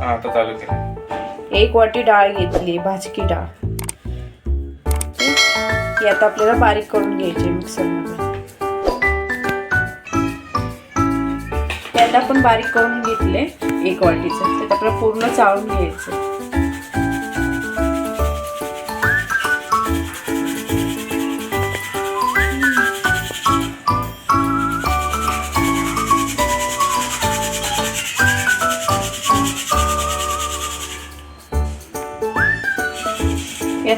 आता चालू केलं. एक वाटी डाळ घेतली भाजकी डाळ. ती आता आपल्याला बारीक करून घ्यायची मिक्सरमध्ये. ते आता आपण बारीक करून घेतले एक वाटीचं. त्यात आपल्याला पूर्ण चाळून घ्यायचं.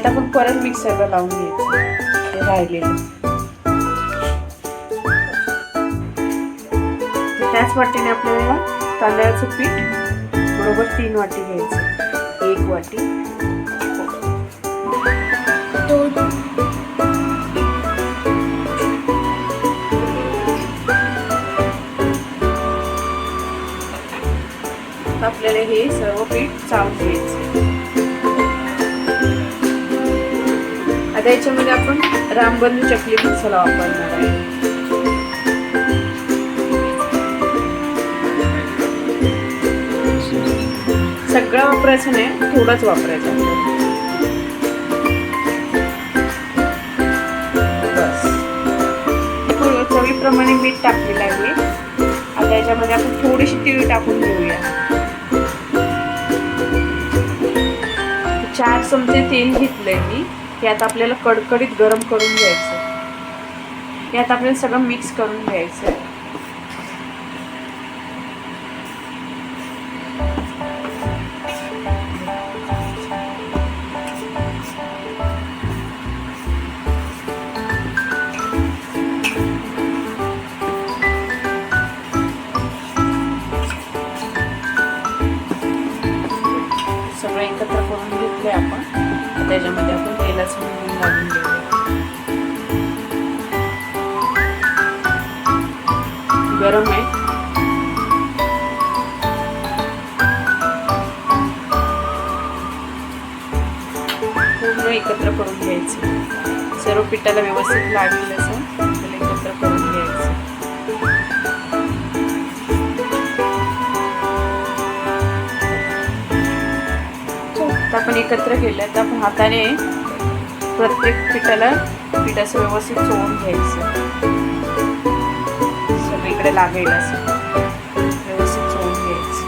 आता मग परत मिक्सरला लावून घ्यायचं. राहिलेलं. त्याच वाटीने आपल्याला तांदळाचं पीठ बरोबर तीन वाटी घ्यायचं. एक वाटी. आपल्याला हे सर्व पीठ चावून घ्यायचं. आता याच्यामध्ये आपण रामबंधू चकली मसाला वापरणार आहे. सगळं वापरायचं नाही थोडाच वापरायचं बस. थोडं चवीप्रमाणे मीठ टाकलेलं आहे. आता याच्यामध्ये आपण थोडीशी तिळ टाकून घेऊया. चार चमचे तेल घेतलंय मी. यात आपल्याला कडकडीत गरम करून घ्यायचं. यात आपल्याला सगळं मिक्स करून घ्यायचं. सगळं एकत्र करून घेतले आपण. आता त्याच्यामध्ये आपण तेलाचं मोहन घालून घेऊया. गरम आहे. पूर्ण एकत्र करून घ्यायचं. सर्व पिठाला व्यवस्थित लागेल असं. आपण एकत्र केलं तर हाताने प्रत्येक पिठाला पीठ असं व्यवस्थित चोळून घ्यायचं. सगळीकडे लागेल असं. व्यवस्थित चोळून घ्यायचं.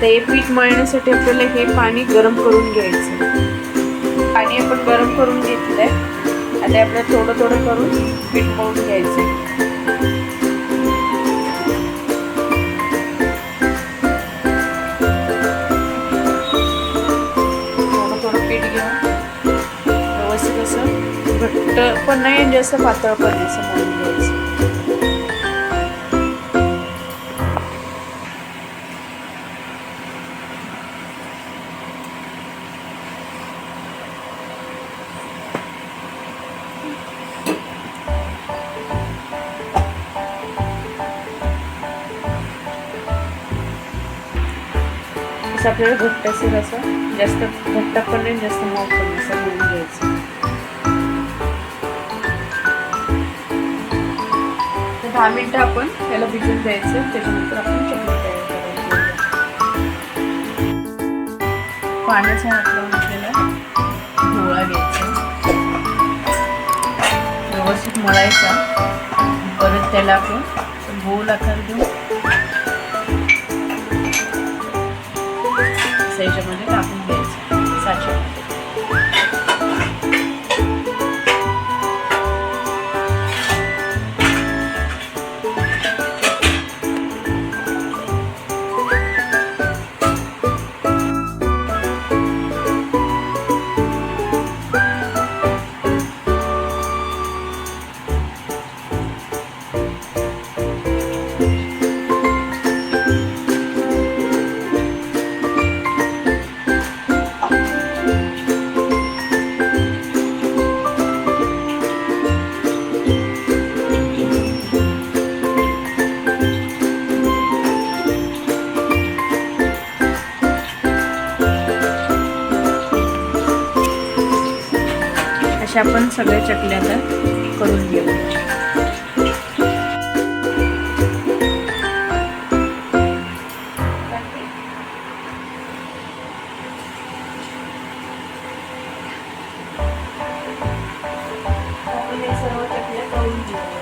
ते पीठ मळण्यासाठी आपल्याला हे पाणी गरम करून घ्यायचं. पाणी आपण गरम करून घेतलंय. आता आपल्याला थोडं थोडं करून पीठ मळून घ्यायचं. घट्ट पण नाही म्हणजे असं पातळ पण नाही असं मळून घ्यायचं. असं आपल्याला घट्टसर असं जास्त घट्ट पण नाही जास्त मऊ पण असं म्हणून घ्यायचं. दहा मिनटं आपण त्याला भिजून द्यायचं त्याच्यानंतर आपण चटणी तयार करायची. पाण्याचा हात लावून आपल्याला गोळा घ्यायचा. व्यवस्थित मळायचा. परत त्याला आपण गोल आकार देऊ याच्यामध्ये आपण सगळ्या चकल्या आता करून घेऊ. सर्व चकल्या